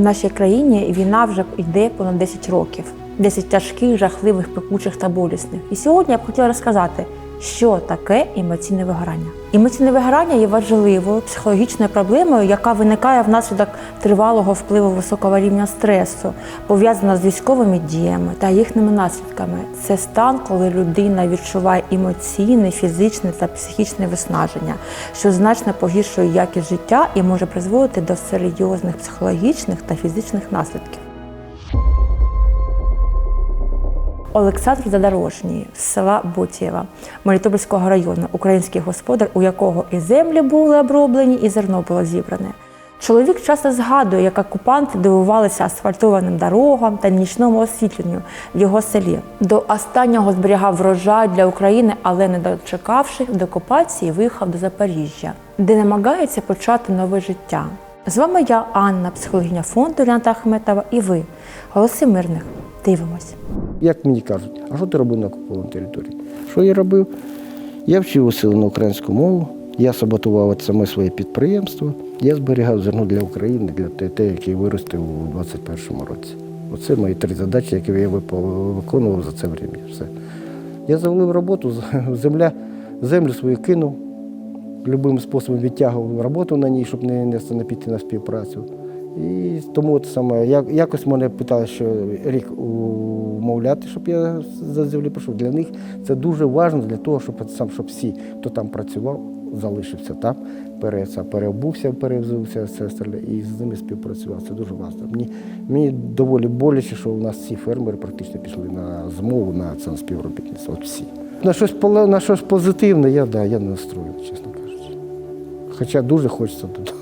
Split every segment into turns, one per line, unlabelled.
Нашій країні війна вже йде понад 10 років. 10 тяжких, жахливих, пекучих та болісних. І сьогодні я б хотіла розказати, що таке емоційне вигорання. Емоційне вигорання є важливою психологічною проблемою, яка виникає внаслідок тривалого впливу високого рівня стресу, пов'язана з військовими діями та їхніми наслідками. Це стан, коли людина відчуває емоційне, фізичне та психічне виснаження, що значно погіршує якість життя і може призводити до серйозних психологічних та фізичних наслідків. Олександр Задорожній з села Ботієва Мелітопольського району, український господар, у якого і землі були оброблені, і зерно було зібране. Чоловік часто згадує, як окупанти дивувалися асфальтованим дорогам та нічному освітленню в його селі. До останнього зберігав врожай для України, але не дочекавши до окупації, виїхав до Запоріжжя, де намагається почати нове життя. З вами я, Анна, психологиня фонду Ріната Ахметова, і ви, голоси мирних. Дивимось.
Як мені кажуть, а що ти робив на окупованій території? Що я робив? Я вчив усилену українську мову, я саботував саме своє підприємство, я зберігав зерно для України, для те, те, яке виростив у 21-му році. Оце мої три задачі, які я виконував за це. Все. Я завалив роботу, земля, землю свою кинув, любим способом відтягував роботу на ній, щоб не, не піти на співпрацю. І тому от саме, як, якось мене питали, що рік умовляти, щоб я за землі пішов. Для них це дуже важливо для того, щоб сам, щоб всі, хто там працював, залишився там, пере, це, переобувся, перевзувся, і з ними співпрацював. Це дуже важливо. Мені, мені доволі боляче, що у нас всі фермери практично пішли на змову на це співробітництво. От всі. На щось, на щось позитивне я, да, я не настроєний, чесно кажучи. Хоча дуже хочеться туди.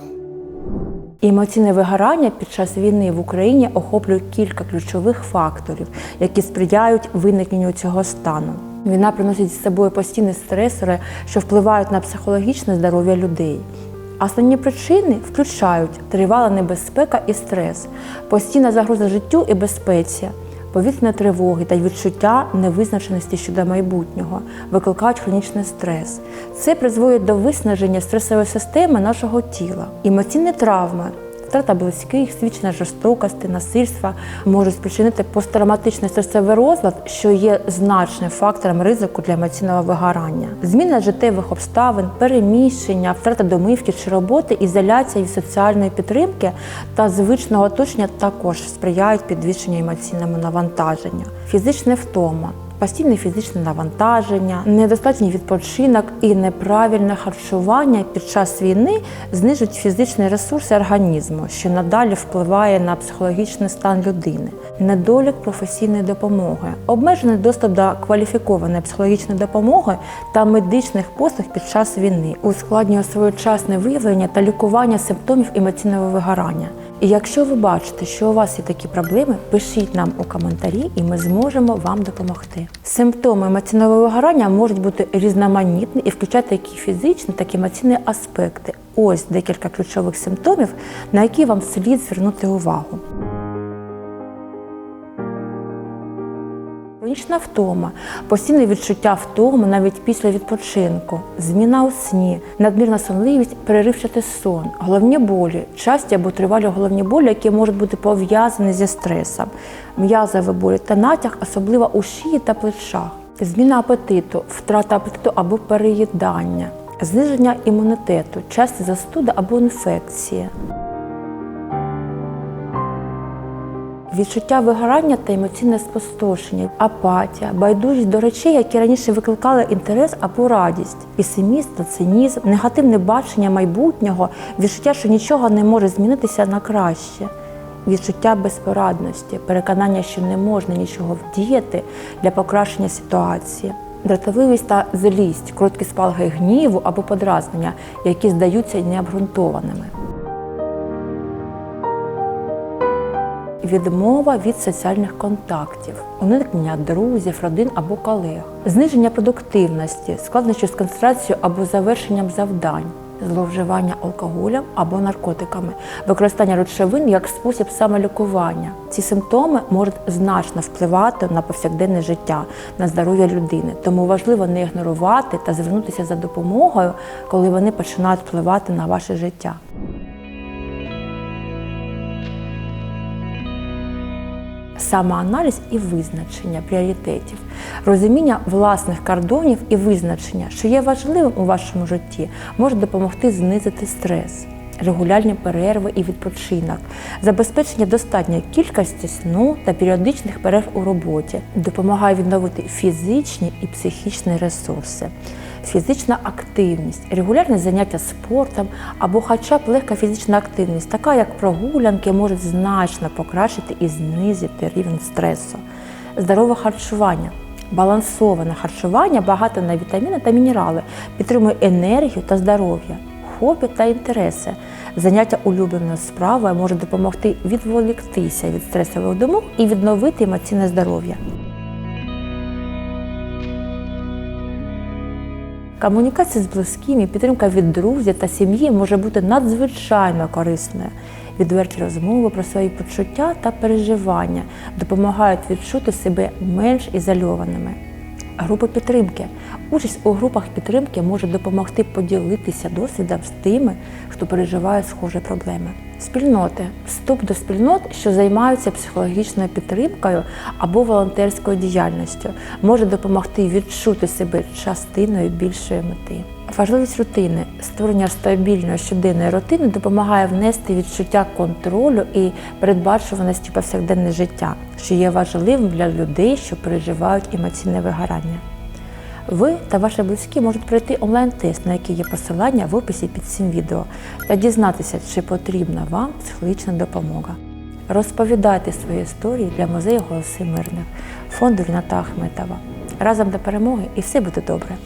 Емоційне вигорання під час війни в Україні охоплює кілька ключових факторів, які сприяють виникненню цього стану. Війна приносить з собою постійні стресори, що впливають на психологічне здоров'я людей. Основні причини включають тривала небезпека і стрес, постійна загроза життю і безпеці, повітряні тривоги та відчуття невизначеності щодо майбутнього викликають хронічний стрес. Це призводить до виснаження стресової системи нашого тіла. Емоційні травми, втрата близьких, свідчення жорстокості, насильства можуть спричинити посттравматичний стресовий розлад, що є значним фактором ризику для емоційного вигорання. Зміна життєвих обставин, переміщення, втрата домівки чи роботи, ізоляція від соціальної підтримки та звичного оточення також сприяють підвищенню емоційному навантаженню. Фізичне втома. Постійне фізичне навантаження, недостатній відпочинок і неправильне харчування під час війни знижують фізичні ресурси організму, що надалі впливає на психологічний стан людини. Недолік професійної допомоги, обмежений доступ до кваліфікованої психологічної допомоги та медичних послуг під час війни, ускладнює своєчасне виявлення та лікування симптомів емоційного вигорання. І якщо ви бачите, що у вас є такі проблеми, пишіть нам у коментарі, і ми зможемо вам допомогти. Симптоми емоційного вигорання можуть бути різноманітні і включати як і фізичні, так і емоційні аспекти. Ось декілька ключових симптомів, на які вам слід звернути увагу. Хронічна втома, постійне відчуття втоми навіть після відпочинку, зміна у сні, надмірна сонливість, переривчатий сон, головні болі, часті або тривалі головні болі, які можуть бути пов'язані зі стресом, м'язові болі та натяг, особливо у шиї та плечах, зміна апетиту, втрата апетиту або переїдання, зниження імунітету, часті застуда або інфекції. Відчуття вигорання та емоційне спустошення, апатія, байдужість до речей, які раніше викликали інтерес або радість, песимізм та цинізм, негативне бачення майбутнього, відчуття, що нічого не може змінитися на краще, відчуття безпорадності, переконання, що не можна нічого вдіяти для покращення ситуації. Дратовливість та злість, короткі спалахи гніву або подразнення, які здаються необґрунтованими. Відмова від соціальних контактів, уникнення друзів, родин або колег, зниження продуктивності, складнощі з концентрацією або завершенням завдань, зловживання алкоголем або наркотиками, використання речовин як спосіб самолікування. Ці симптоми можуть значно впливати на повсякденне життя, на здоров'я людини. Тому важливо не ігнорувати та звернутися за допомогою, коли вони починають впливати на ваше життя. Самоаналіз і визначення пріоритетів, розуміння власних кордонів і визначення, що є важливим у вашому житті, може допомогти знизити стрес. Регулярні перерви і відпочинок, забезпечення достатньої кількості сну та періодичних перерв у роботі допомагає відновити фізичні і психічні ресурси, фізична активність, регулярне заняття спортом або хоча б легка фізична активність, така як прогулянки, можуть значно покращити і знизити рівень стресу, здорове харчування. Балансоване харчування багато на вітаміни та мінерали, підтримує енергію та здоров'я, хобі та інтереси. Заняття улюбленою справою може допомогти відволіктися від стресових думок і відновити емоційне здоров'я. Комунікація з близькими, підтримка від друзів та сім'ї може бути надзвичайно корисною. Відверті розмови про свої почуття та переживання допомагають відчути себе менш ізольованими. Групи підтримки. Участь у групах підтримки може допомогти поділитися досвідом з тими, хто переживає схожі проблеми. Спільноти вступ до спільнот, що займаються психологічною підтримкою або волонтерською діяльністю, може допомогти відчути себе частиною більшої мети. Важливість рутини створення стабільної щоденної рутини допомагає внести відчуття контролю і передбачуваності повсякденне життя, що є важливим для людей, що переживають емоційне вигорання. Ви та ваші близькі можуть пройти онлайн-тест, на який є посилання в описі під цим відео, та дізнатися, чи потрібна вам психологічна допомога. Розповідайте свої історії для музею Голоси Мирних, фонду Ріната Ахметова. Разом до перемоги і все буде добре.